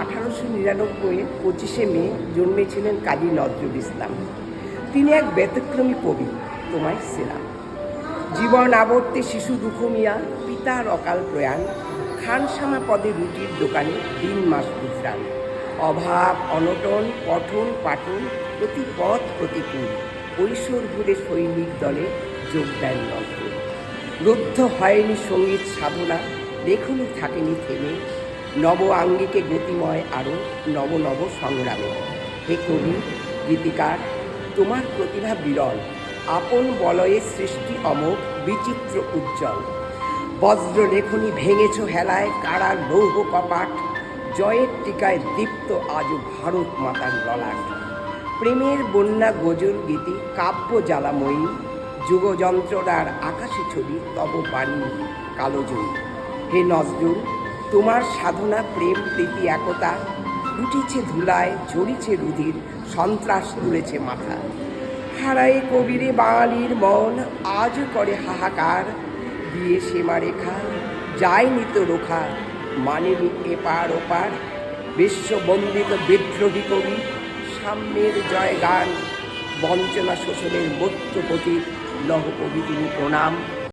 আঠারোশো নিরানব্বই পঁচিশে মে জন্মেছিলেন কাজী নজরুল ইসলাম। তিনি এক ব্যতিক্রমী কবি, তোমায় সেলাম জীবন আবর্তে শিশু দুঃখ মিয়া পিতার অকাল প্রয়াণ খানসামা পদে রুটির দোকানে দিন মাস গুজরান। অভাব, অনটন, পঠন, পাঠন প্রতি পথ প্রতিকূল। কৈশোর ঘুরে সৈনিক দলে যোগ দেন নজরুল। রুদ্ধ হয়নি সংগীত সাধনা লেখনি থাকেনি থেমে। নব আঙ্গিকে গতিময় আরও নব নব সংগ্রামে। হে কবি, গীতিকার, তোমার প্রতিভা বিরল। আপন বলয়ে সৃষ্টি অমোঘ, বিচিত্র উজ্জ্বল। বজ্র লেখনি ভেঙেছ হেলায় কারার লৌহ কপাট। জয়ের টিকায় দীপ্ত আজও ভারত মাতার ললাট। প্রেমের বন্যা গজল গীতি, কাব্য জ্বালাময়ী। যুগযন্ত্রণার আকাশে ছবি, তব বাণী, কালোজয়ী। হে নজরুল, তোমার সাধনা, প্রেম, প্রীতি, একতা লুটিছে ধুলায়, ঝরিছে রুধির, সন্ত্রাস তুলেছে মাথা। হারায়ে কবিরে বাঙালির মন আজও করে হাহাকার। দিয়ে সীমা রেখা, যায়নি তো রোখা, মানেনি এপার ওপার। বিশ্ববন্দিত বিদ্রোহী কবি, সাম্যের জয় গান বঞ্চনা শোষণের মধ্যপতির লহ কবি তিনি প্রণাম।